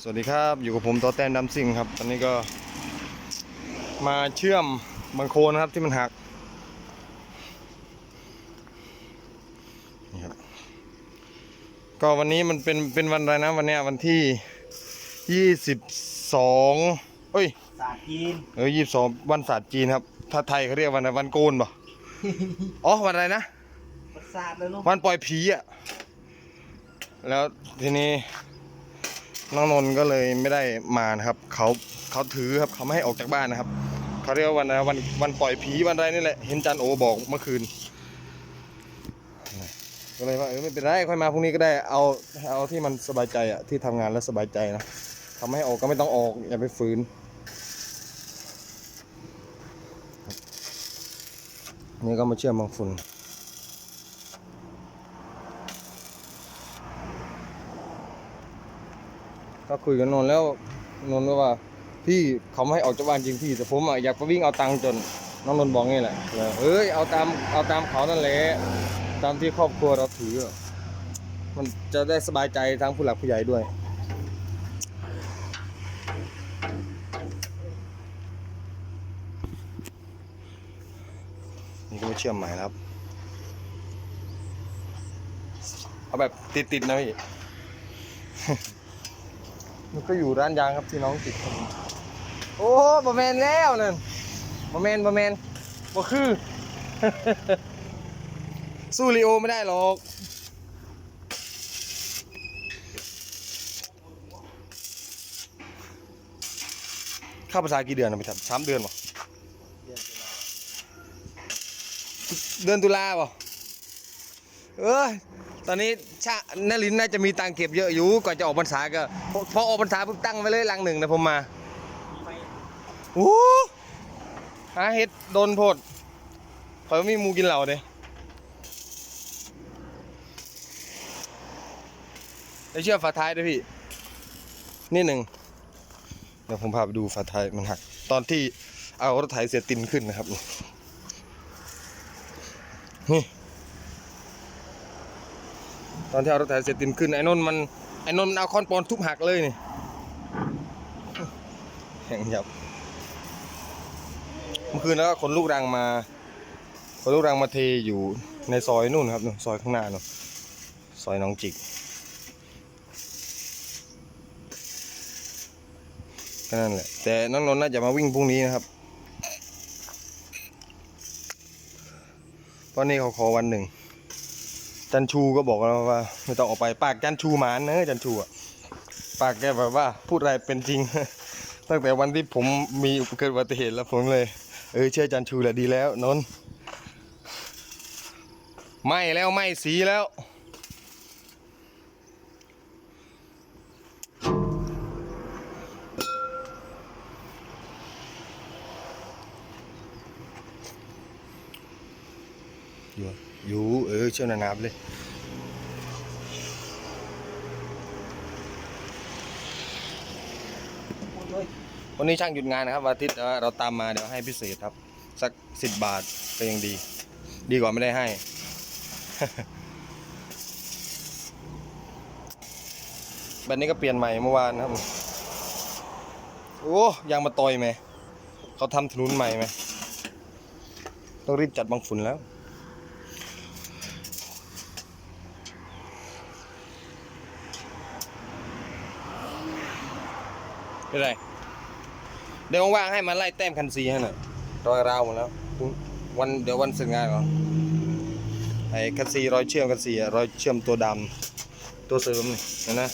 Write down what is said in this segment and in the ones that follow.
สวัสดีครับอยู่กับผมตัวแต้มดำซิงครับตอนนี้ก็มาเชื่อมบางโคนนะครับที่มันหักนี่ครับก็วันนี้มันเป็นเป็นวันอะไรนะวันเนี้ยวันที่ยี่สิบสองเอ้ยศาสตร์จีนเออยี่สิบสองวันศาสตร์จีนครับ ถ้าไทยเขาเรียกวันอะไรวันโกนป่ะอ๋อวันอะไรนะประสาทเลยเนาะวันปล่อยผีอะแล้วทีนี้ น้องนนท์ก็เลยไม่ได้มานะครับเขาเขาถือครับเขาไม่ให้ออกจากบ้านนะครับเขาเรียกว่าวันอะไรวันวันปล่อยผีวันอะไรนี่แหละเห็นจันโอบอกเมื่อคืนก็เลยว่าเออไม่เป็นไรค่อยมาพรุ่งนี้ก็ได้เอาเอาที่มันสบายใจอะที่ทำงานแล้วสบายใจนะทำให้ออกก็ไม่ต้องออกอย่าไปฝืนนี่ก็มาเชื่อมบางฝุ่น ก็คุยกับนนท์แล้วนนท์ก็ว่าพี่เขาไม่ให้ออกจากบ้านจริงพี่แต่ผมอะอยากไปวิ่งเอาตังค์จนน้องนนท์บอกงี้แหละเอ้ยเอาตามเอาตามเขานั่นแหละตามที่ครอบครัวเราถือ มันจะได้สบายใจทั้งผู้หลักผู้ใหญ่ด้วยนี่ก็เชื่อมใหม่ครับ เอาแบบติดๆนะพี่ มันก็อยู่ร้านยางครับที่น้องติดโอ้บะแมนแล้วนั่นบะแมนบะแมนบ่คือ สู้ลีโอไม่ได้หรอกข้าภาษากี่เดือนนะพี่ทับสามเดือนป่ะเดือนตุลาป่ะเออ ตอนนี้ชาณลินน่าจะมีตังเก็บเยอะอยู่ก่อนจะออกพรรษาก็พอออกพรรษาปุ๊บตั้งไว้เลยลังหนึ่งนะผมมามีไหมโอ้หาเห็ดโดนโพดคอยว่ามีหมูกินเหล่าเด้ได้เชื่อฝาท้ายด้วยพี่ นี่หนึ่งเดี๋ยวผมพาไปดูฝาท้ายมันหัก ตอนที่เอารถไถเสียตินขึ้นนะครับนี่ ตอนที่เอารถไถเสียตินขึ้นไอ้นนมันไอ้นนมันเอาคอนปอนทุบหักเลยนี่แห่งยับเมื่อคืนแล้วก็ขนลูกรังมาขนลูกรังมาเทอยู่ในซอยนู่นครับนู่นซอยข้างหน้านู่นซอยน้องจิกก็นั่นแหละแต่น้องนนท์น่าจะมาวิ่งพรุ่งนี้นะครับเพราะนี่เขาขอวันหนึ่ง จันชูก็บอกเราว่า ไม่ต้องออกไปปากจันชูหมานเนอะจันชูอะปากแกแบบว่าพูดอะไรเป็นจริง ตั้งแต่วันที่ผมมีเกิดอุบัติเหตุแล้วผมเลย เออเชื่อจันชูแหละดีแล้วนนไม่แล้วไม่สีแล้ว เออเชื่อนานาบเลยวันนี้ช่างหยุดงานนะครับวันอาทิตย์เราตามมาเดี๋ยวให้พิเศษครับ สักสิบบาทก็ยังดี ดีกว่าไม่ได้ให้ แบบนี้ก็เปลี่ยนใหม่เมื่อวานครับ โอ้ยางมาต่อยไหม เขาทำถนนใหม่ไหมต้องรีบจัดบางฝุ่นแล้ว เป็นไรเดี๋ยวว่างๆให้มาไล่แต้มคันซีให้หน่อยรอยราวหมดแล้ววันเดี๋ยววันเสร็จงานก่อนไอ้คันซีรอยเชื่อมคันซีอะรอยเชื่อมตัวดำตัวเสริมนี่เห็นนะ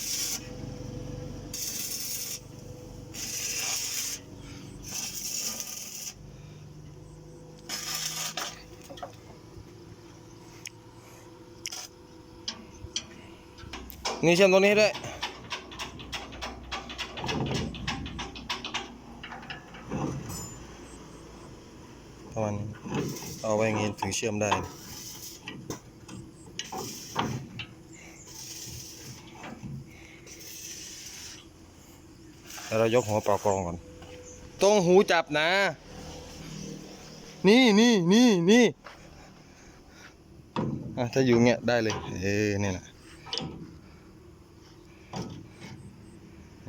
นี่เชื่อมตัวนี้ด้วย ประมาณนี้เอาไว้อย่างงี้ ถึงเชื่อมได้ แล้วเรายกหัวเป่ากรองก่อน ตรงหูจับนะ นี่นี่นี่นี่อะถ้าอยู่เงี้ยได้เลย เออนี่แหละ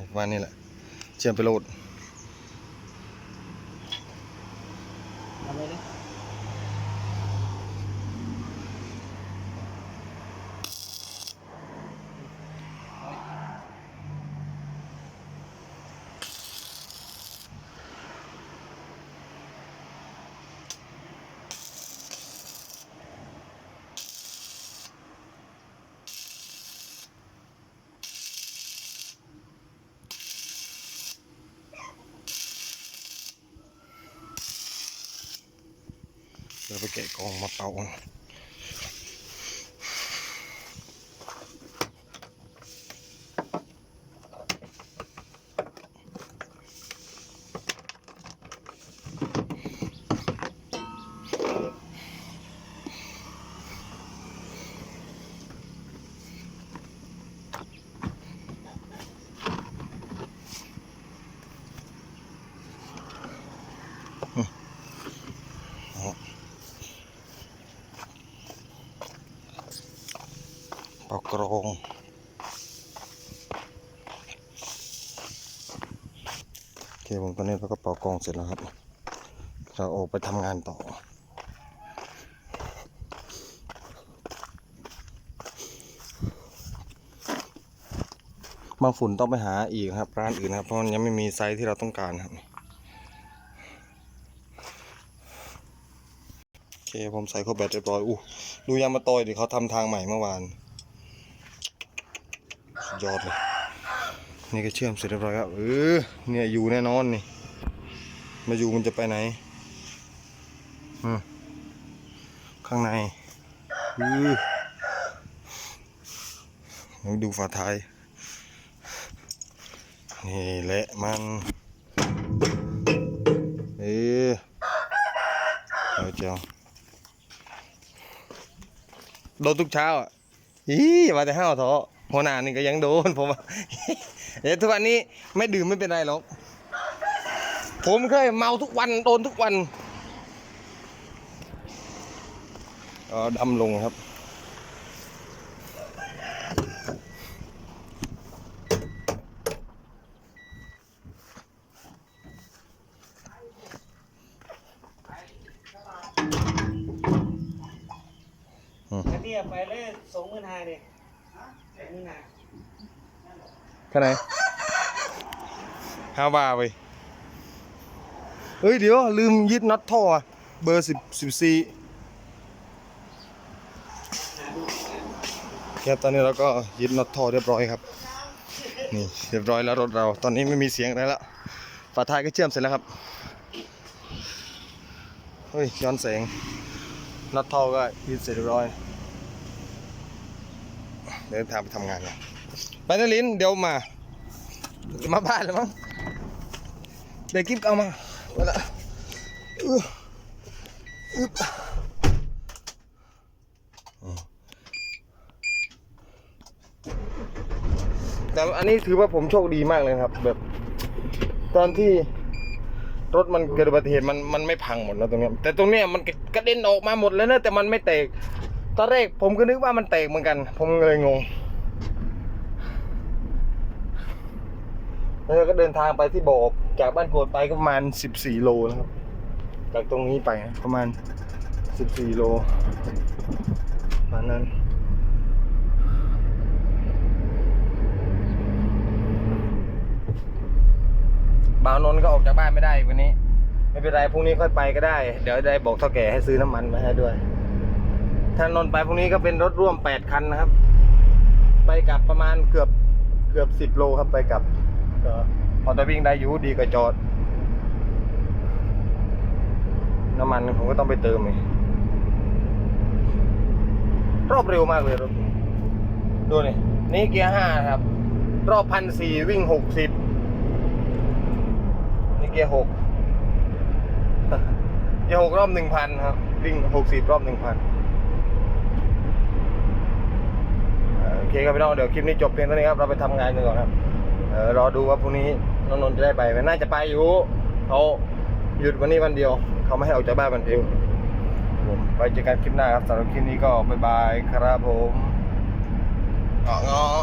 ประมาณนี้แหละ เชื่อมไปโหลด เดี๋ยว งมาเป่ากันเป่ากรองโอเคผมตอนนี้เราก็เป่ากองเสร็จแล้วครับ เราออกไปทำงานต่อ บางฝุ่นต้องไปหาอีกครับ ร้านอื่นครับ เพราะมันยังไม่มีไซส์ที่เราต้องการครับโอเคผมใส่เข้าแบตเรียบร้อยอู้ดูยางมาตอยดิเขาทำทางใหม่เมื่อวาน สุดยอดเลย นี่ก็เชื่อมเสร็จเรียบร้อยครับเออเนี่ยอยู่แน่นอนนี่ มาอยู่มันจะไปไหนอืมข้างในอือดูฝาท้าย นี่แหละมัน เออเอาเจ้าโดนทุกเช้าอะ อีมาแต่ห้าวเถอ หัวหน้านี่ก็ยังโดนผมว่าเดี๋ยวทุกวันนี้ไม่ดื่มไม่เป็นไรหรอกผมเคยเมาทุกวันโดนทุกวันเออดำลงครับแล้วเนี่ยไปเลยสองหมื่นห้าดิสอ งหมื่นห้าแค่ไหนห้าบาทไปเฮ้ย เดี๋ยว ลืมยึดน็อตท่ออะเบอร์สิบสิบสี่ครับตอนนี้เราก็ยึดน็อตท่อเรียบร้อยครับ นี่เรียบร้อยแล้วรถเรา ตอนนี้ไม่มีเสียงอะไรแล้วฝาท้ายก็เชื่อมเสร็จแล้วครับ เฮ้ยย้อนแสงน็อตท่อก็ยึดเสร็จเรียบร้อย เดินทางไปทำงานกันไปนะลินเดี๋ยวมา มาบ้านแล้วมั้งเดี๋ยวกิ๊บเอามาไปละอื้ออึ๊บอืมแต่อันนี้ถือว่าผมโชคดีมากเลยครับ แบบ ตอนที่รถมันเกิดอุบัติเหตุมันมันไม่พังหมดแล้วตรงเนี้ยแต่ตรงเนี้ยมันกระเด็นออกมาหมดแล้วนะแต่มันไม่แตก ตอนแรกผมก็นึกว่ามันแตกเหมือนกัน ผมเลยงงแล้วเราก็เดินทางไปที่โบกจากบ้านโกดไปก็ประมาณ 14 โลนะครับ จากตรงนี้ไปประมาณ 14 โลประมาณนั้นบ่าวนนก็ออกจากบ้านไม่ได้วันนี้ ไม่เป็นไรพรุ่งนี้ค่อยไปก็ได้ เดี๋ยวได้บอกเท่าแก่ให้ซื้อน้ำมันมาให้ด้วย ถนนไปพรุ่งนี้ก็เป็นรถร่วม 8 คันนะครับ ไปกลับประมาณเกือบเกือบ 10 โลครับไปกลับก็พอจะวิ่งได้อยู่ดีก็จอด น้ำมันผมก็ต้องไปเติมอีกรอบเร็วมากเลยรถดูนี่นี่เกียร์ห้าครับ รอบพันสี่วิ่งหกสิบนี่เกียร์หกเกียร์หกรอบหนึ่งพันครับ วิ่งหกสิบรอบหนึ่งพันโอ เคครับพี่น้องเดี๋ยวคลิปนี้จบเพียงเท่านี้ครับเราไปทำงานกันก่อนครับเออรอดูว่าพรุ่งนี้น้องนนท์จะได้ไปไหมน่าจะไปอยู่เขาหยุดวันนี้วันเดียวเขาไม่ให้ออกจากบ้านวันเดียวผมไปเจอกันคลิปหน้าครับสำหรับคลิปนี้ก็บ๊ายบายครับผมเงาะเงาะ